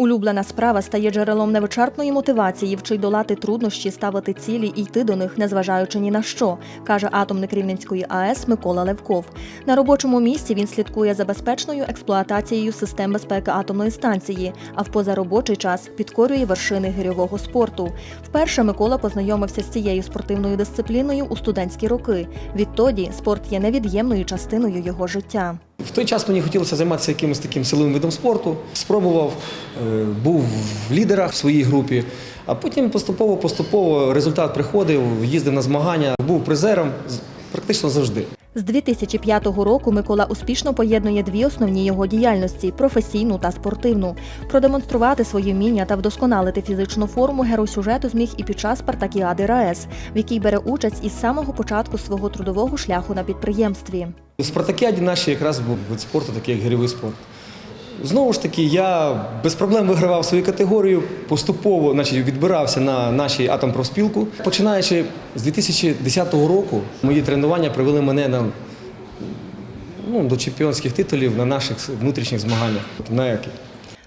Улюблена справа стає джерелом невичерпної мотивації, вчить долати труднощі, ставити цілі і йти до них, незважаючи ні на що, каже атомник Рівненської АЕС Микола Левков. На робочому місці він слідкує за безпечною експлуатацією систем безпеки атомної станції, а в позаробочий час підкорює вершини гирьового спорту. Вперше Микола познайомився з цією спортивною дисципліною у студентські роки. Відтоді спорт є невід'ємною частиною його життя. В той час мені хотілося займатися якимось таким силовим видом спорту. Спробував, е, був в лідерах в своїй групі, а потім поступово-поступово результат приходив, їздив на змагання, був призером практично завжди. З 2005 року Микола успішно поєднує дві основні його діяльності професійну та спортивну. Продемонструвати свої вміння та вдосконалити фізичну форму герой сюжету зміг і під час спартакіади РаЕС, в якій бере участь із самого початку свого трудового шляху на підприємстві. У спартакіаді наші якраз був вид спорту, такий як гирьовий спорт. Знову ж таки, я без проблем вигравав свою категорію, поступово значить, відбирався на нашій атомпрофспілку. Починаючи з 2010 року, мої тренування привели мене на, ну, до чемпіонських титулів на наших внутрішніх змаганнях на ЕКІ.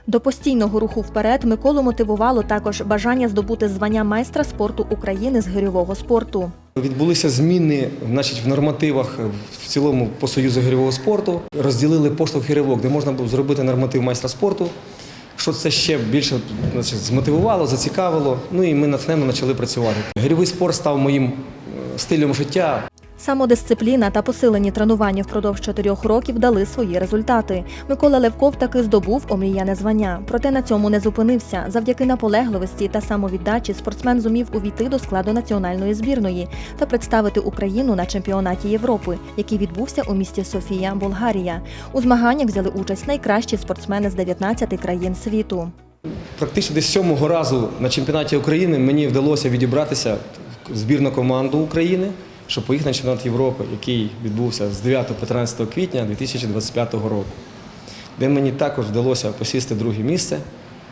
До постійного руху вперед Миколу мотивувало також бажання здобути звання майстра спорту України з гирьового спорту. Відбулися зміни значить, в нормативах в цілому по Союзу гірьового спорту. Розділили поштовх і де можна було зробити норматив майстра спорту. Що це ще більше значить, змотивувало, зацікавило. Ну і ми натхненно почали працювати. Гірьовий спорт став моїм е, стилем життя. Самодисципліна та посилені тренування впродовж чотирьох років дали свої результати. Микола Левков таки здобув омріяне звання. Проте на цьому не зупинився. Завдяки наполегливості та самовіддачі спортсмен зумів увійти до складу національної збірної та представити Україну на чемпіонаті Європи, який відбувся у місті Софія, Болгарія. У змаганнях взяли участь найкращі спортсмени з 19 країн світу. Практично десь сьомого разу на чемпіонаті України мені вдалося відібратися в збірну команду України, щоб поїхати на чемпіонат Європи, який відбувся з 9 по 13 квітня 2025 року, де мені також вдалося посісти друге місце.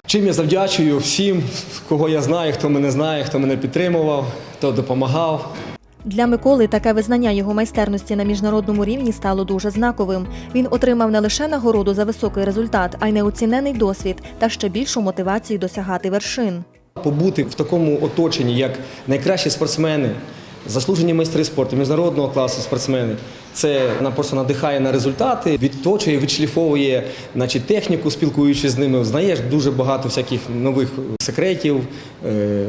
Чим я завдячую всім, кого я знаю, хто мене знає, хто мене підтримував, хто допомагав. Для Миколи таке визнання його майстерності на міжнародному рівні стало дуже знаковим. Він отримав не лише нагороду за високий результат, а й неоцінений досвід та ще більшу мотивацію досягати вершин. Побути в такому оточенні, як найкращі спортсмени, заслужені майстри спорту, міжнародного класу спортсмени, це на- просто надихає на результати, відточує, відшліфовує значить, техніку, спілкуючись з ними. Знаєш дуже багато всяких нових секретів е,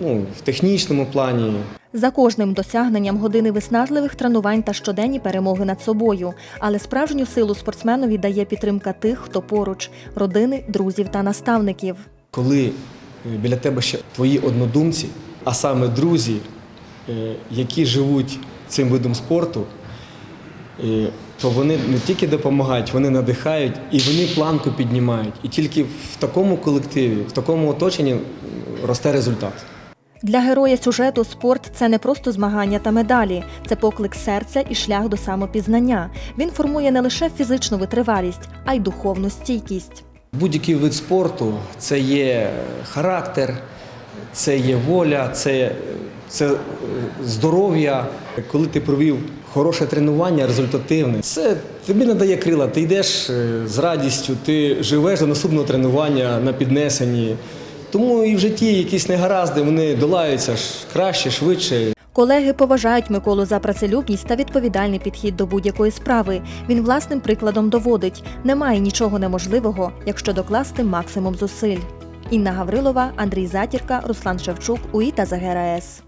ну, в технічному плані. За кожним досягненням години виснажливих тренувань та щоденні перемоги над собою. Але справжню силу спортсменові дає підтримка тих, хто поруч родини, друзів та наставників. коли е, біля тебе ще твої однодумці, а саме друзі, які живуть цим видом спорту, е, то вони не тільки допомагають, вони надихають і вони планку піднімають. І тільки в такому колективі, в такому оточенні росте результат. Для героя сюжету спорт це не просто змагання та медалі, це поклик серця і шлях до самопізнання. Він формує не лише фізичну витривалість, а й духовну стійкість. Будь-який вид спорту це є характер, це є воля, це, це е, здоров'я. Коли ти провів хороше тренування, результативне, це тобі надає крила. Ти йдеш е, з радістю, ти живеш до наступного тренування на піднесенні. Тому і в житті якісь негаразди вони долаються ж краще, швидше. Колеги поважають Миколу за працелюбність та відповідальний підхід до будь-якої справи. Він власним прикладом доводить: немає нічого неможливого, якщо докласти максимум зусиль. Інна Гаврилова, Андрій Затірка, Руслан Шевчук, УІТА ЗГРАЕС.